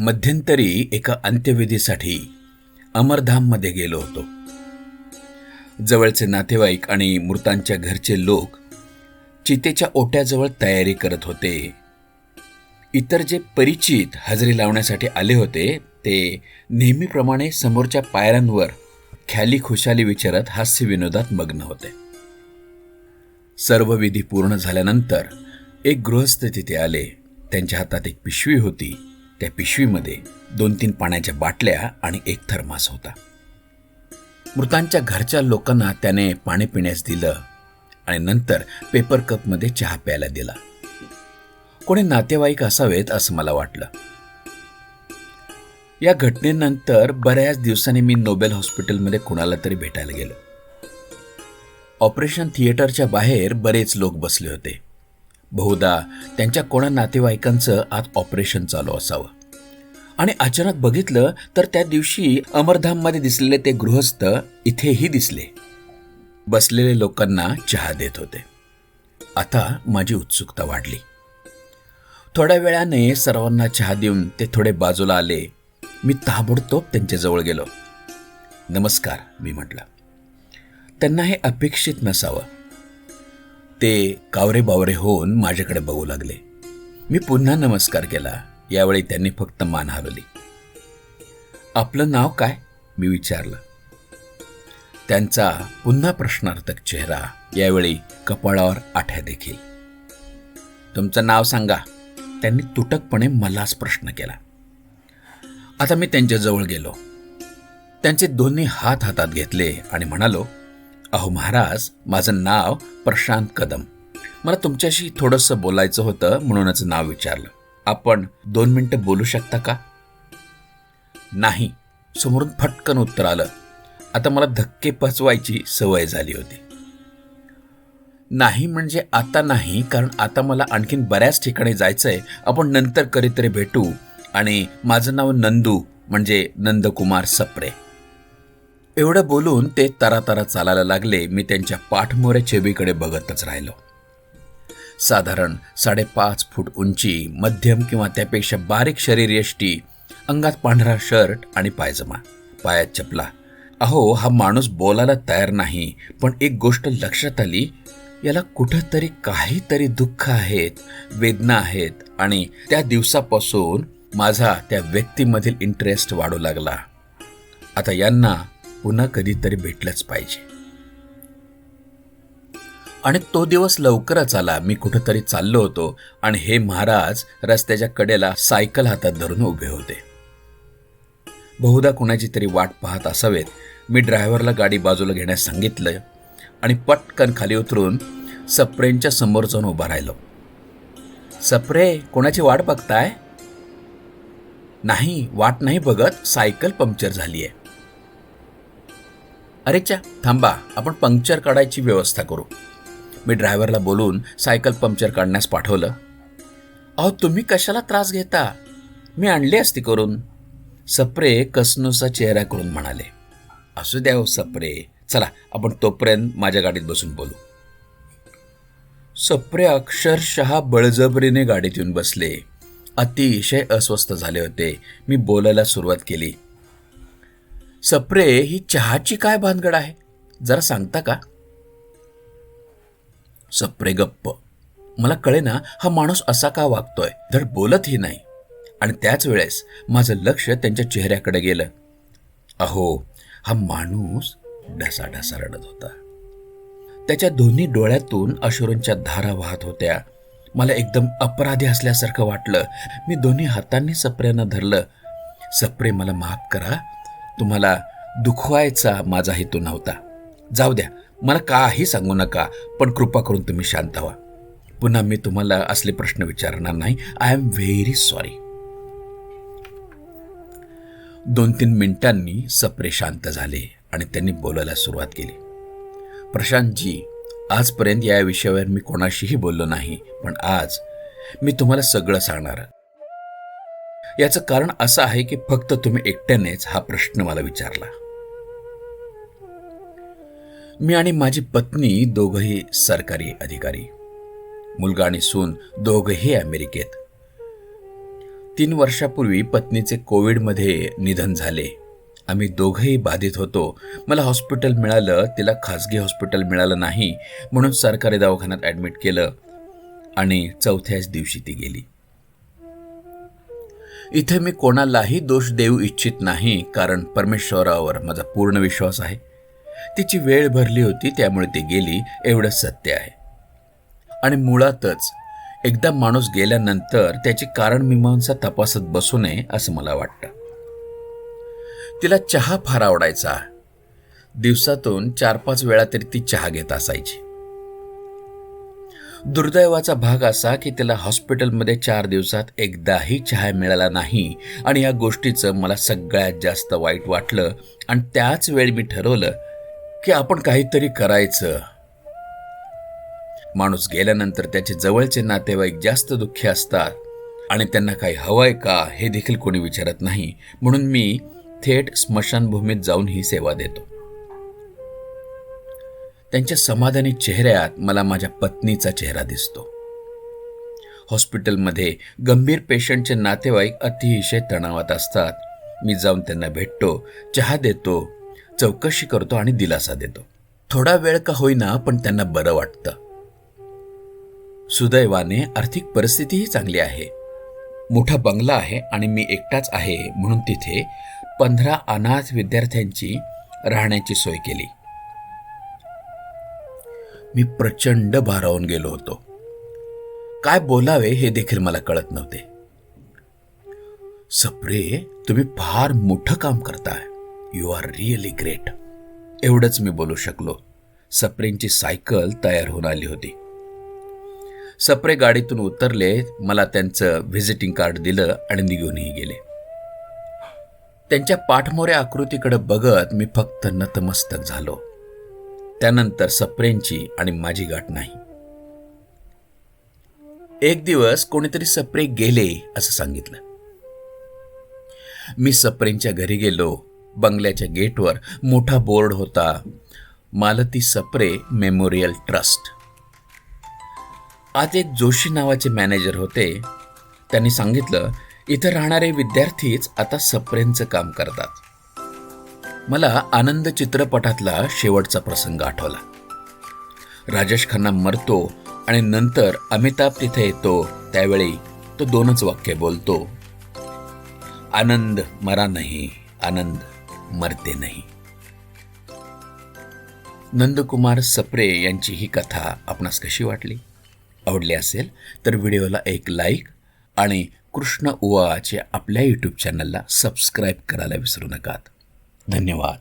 मध्यंतरी एका अंत्यविधीसाठी अमरधाममध्ये गेलो होतो. जवळचे नातेवाईक आणि मृतांच्या घरचे लोक चितेच्या ओट्याजवळ तयारी करत होते. इतर जे परिचित हजेरी लावण्यासाठी आले होते ते नेहमीप्रमाणे समोरच्या पायऱ्यांवर ख्याली खुशाली विचारत हास्य विनोदात मग्न होते. सर्व विधी पूर्ण झाल्यानंतर एक गृहस्थ तिथे आले. त्यांच्या हातात एक पिशवी होती. त्या पिशवीमध्ये दोन तीन पाण्याच्या बाटल्या आणि एक थर्मास होता. मृतांच्या घरच्या लोकांना त्याने पाणी पिण्यास दिलं आणि नंतर पेपर कपमध्ये चहा प्यायला दिला. कोणी नातेवाईक असावेत असं मला वाटलं. या घटनेनंतर बऱ्याच दिवसांनी मी नोबेल हॉस्पिटलमध्ये कुणाला तरी भेटायला गेलो. ऑपरेशन थिएटरच्या बाहेर बरेच लोक बसले होते. बहुधा त्यांच्या कोणा नातेवाईकांचं आत ऑपरेशन चालू असावं. आणि अचानक बघितलं तर त्या दिवशी अमरधाममध्ये दिसलेले ते गृहस्थ इथेही दिसले. बसलेले लोकांना चहा देत होते. आता माझी उत्सुकता वाढली. थोड्या वेळाने सर्वांना चहा देऊन ते थोडे बाजूला आले. मी ताबडतोब त्यांच्याजवळ गेलो. नमस्कार मी म्हटलं. त्यांना हे अपेक्षित नसावं. ते कावरे बावरे होऊन माझ्याकडे बघू लागले. मी पुन्हा नमस्कार केला. यावेळी त्यांनी फक्त मान हलवली आपलं नाव काय? मी विचारलं. त्यांचा पुन्हा प्रश्नार्थक चेहरा यावेळी कपाळावर आठ्या देखील. तुमचं नाव सांगा. त्यांनी तुटकपणे मलाच प्रश्न केला. आता मी त्यांच्याजवळ गेलो. त्यांचे दोन्ही हात हातात घेतले आणि म्हणालो अहो महाराज माझं नाव प्रशांत कदम. मला तुमच्याशी थोडंसं बोलायचं होतं म्हणूनच नाव विचारलं. आपण दोन मिनटं बोलू शकता का? नाही. समोरून फटकन उत्तर आलं. आता मला धक्के पचवायची सवय झाली होती. नाही म्हणजे आता नाही कारण आता मला आणखीन बऱ्याच ठिकाणी जायचं आहे आपण नंतर कधीतरी भेटू. आणि माझं नाव नंदू म्हणजे नंदकुमार सप्रे. एवढं बोलून ते तरातरा चालायला लागले. मी त्यांच्या पाठमोऱ्या चेबीकडे बघतच राहिलो. साधारण साडेपाच फूट उंची मध्यम किंवा त्यापेक्षा बारीक शरीर यष्टी अंगात पांढरा शर्ट आणि पायजमा. पायात चपला. अहो हा माणूस बोलायला तयार नाही पण एक गोष्ट लक्षात आली. याला कुठंतरी काहीतरी दुःख आहेत वेदना आहेत आणि त्या दिवसापासून माझा त्या व्यक्तीमधील इंटरेस्ट वाढू लागला. आता यांना पुन्हा कधीतरी भेटलंच पाहिजे. आणि तो दिवस लवकरच आला. मी कुठंतरी चाललो होतो आणि हे महाराज रस्त्याच्या कडेला सायकल हातात धरून उभे होते. बहुधा कुणाची तरी वाट पाहत असावेत. मी ड्रायव्हरला गाडी बाजूला घेण्यास सांगितलं आणि पटकन खाली उतरून सप्रेंच्या समोर जाऊन उभा राहिलो. सप्रे कोणाची वाट बघताय? नाही वाट नाही बघत सायकल पंक्चर झाली आहे अरेच्या थांबा. आपण पंक्चर काढायची व्यवस्था करू. मी ड्रायव्हरला बोलून सायकल पंक्चर काढण्यास पाठवलं. अहो तुम्ही कशाला त्रास घेता? मी आणली असती करून. सप्रे कसनुसा चेहरा करून म्हणाले. असू द्या हो सप्रे. चला आपण तोपर्यंत माझ्या गाडीत बसून बोलू. सप्रे अक्षरशः बळजबरीने गाडीत येऊन बसले. अतिशय अस्वस्थ झाले होते. मी बोलायला सुरुवात केली. सप्रे ही चहाची काय भानगड आहे? जरा सांगता का? सप्रे गप्प. मला कळे ना हा माणूस असा का वागतोय? धड बोलतही नाही. आणि त्याच वेळेस माझं लक्ष त्यांच्या चेहऱ्याकडे गेलं. अहो हा माणूस ढसाढसा रडत होता. त्याच्या दोन्ही डोळ्यातून अश्रूंच्या धारा वाहत होत्या. मला एकदम अपराधी असल्यासारखं वाटलं. मी दोन्ही हातांनी सप्रेनं धरलं. सप्रे मला माफ करा. तुम्हाला दुखवायचा माझा हेतू नव्हता. जाऊ द्या मला काही सांगू नका पण कृपा करून तुम्ही शांत व्हा. पुन्हा मी तुम्हाला असले प्रश्न विचारणार नाही. आय एम व्हेरी सॉरी दोन तीन मिनिटांनी सप्रे शांत झाले आणि त्यांनी बोलायला सुरुवात केली. प्रशांतजी आजपर्यंत या विषयावर मी कोणाशीही बोललो नाही पण आज मी तुम्हाला सगळं सांगणार. याचं कारण असं आहे की फक्त तुम्ही एकट्यानेच हा प्रश्न मला विचारला. मी आणि माझी पत्नी दोघंही सरकारी अधिकारी. मुलगा आणि सून दोघंही अमेरिकेत. तीन वर्षापूर्वी पत्नीचे कोविडमध्ये निधन झाले. आम्ही दोघंही बाधित होतो. मला हॉस्पिटल मिळालं तिला खाजगी हॉस्पिटल मिळालं नाही म्हणून सरकारी दवाखान्यात ॲडमिट केलं आणि चौथ्याच दिवशी ती गेली. इथे मी कोणालाही दोष देऊ इच्छित नाही कारण परमेश्वरावर माझा पूर्ण विश्वास आहे. तिची वेळ भरली होती त्यामुळे ती गेली एवढं सत्य आहे. आणि मुळातच एकदा माणूस गेल्यानंतर त्याची कारण मीमांसा तपासत बसू नये असं मला वाटतं. तिला चहा फार आवडायचा. दिवसातून चार पाच वेळा तरी ती चहा घेत असायची. दुर्दैवाचा भाग असा की त्याला हॉस्पिटलमध्ये चार दिवसात एकदाही चहा मिळाला नाही. आणि या गोष्टीचं मला सगळ्यात जास्त वाईट वाटलं. आणि त्याच वेळी मी ठरवलं की आपण काहीतरी करायचं. माणूस गेल्यानंतर त्याचे जवळचे नातेवाईक जास्त दुःखी असतात. आणि त्यांना काही हवंय का हे देखील कोणी विचारत नाही. म्हणून मी थेट स्मशानभूमीत जाऊन ही सेवा देतो. त्यांच्या समाधानी चेहऱ्यात मला माझ्या पत्नीचा चेहरा दिसतो. हॉस्पिटलमध्ये गंभीर पेशंटचे नातेवाईक अतिशय तणावात असतात. मी जाऊन त्यांना भेटतो चहा देतो चौकशी करतो आणि दिलासा देतो. थोडा वेळ का होईना पण त्यांना बरं वाटतं. सुदैवाने आर्थिक परिस्थितीही चांगली आहे. मोठा बंगला आहे आणि मी एकटाच आहे म्हणून तिथे पंधरा अनाथ विद्यार्थ्यांची राहण्याची सोय केली. मी प्रचंड भारावून गेलो होतो. काय बोलावे हे देखील मला कळत नव्हते. सप्रे तुम्ही फार मोठं काम करताय. यू आर रिअली ग्रेट एवढंच मी बोलू शकलो. सप्रेंची सायकल तयार होऊन आली होती. सप्रे गाडीतून उतरले मला त्यांचं व्हिजिटिंग कार्ड दिलं आणि निघूनही गेले. त्यांच्या पाठमोऱ्या आकृतीकडे बघत मी फक्त नतमस्तक झालो. त्यानंतर सप्रेंची आणि माझी गाठ नाही. एक दिवस कोणीतरी सप्रे गेले असं सांगितलं. मी सप्रेंच्या घरी गेलो. बंगल्याच्या गेटवर मोठा बोर्ड होता. Malati Sapre memorial trust. आज एक जोशी नावाचे मॅनेजर होते. त्यांनी सांगितलं इथं राहणारे विद्यार्थीच आता सप्रेंचं काम करतात. मला आनंद चित्रपटातला शेवटचा प्रसंग आठवला. राजेश खन्ना मरतो आणि नंतर अमिताभ तिथे येतो त्यावेळी तो दोनच वाक्य बोलतो. आनंद मरा नाही आनंद मरते नाही. नंदकुमार सप्रे यांची ही कथा आपणास कशी वाटली? आवडली असेल तर व्हिडिओला एक लाईक आणि कृष्ण उवाचे आपल्या यूट्यूब चॅनलला सबस्क्राईब करायला विसरू नकात. धन्यवाद.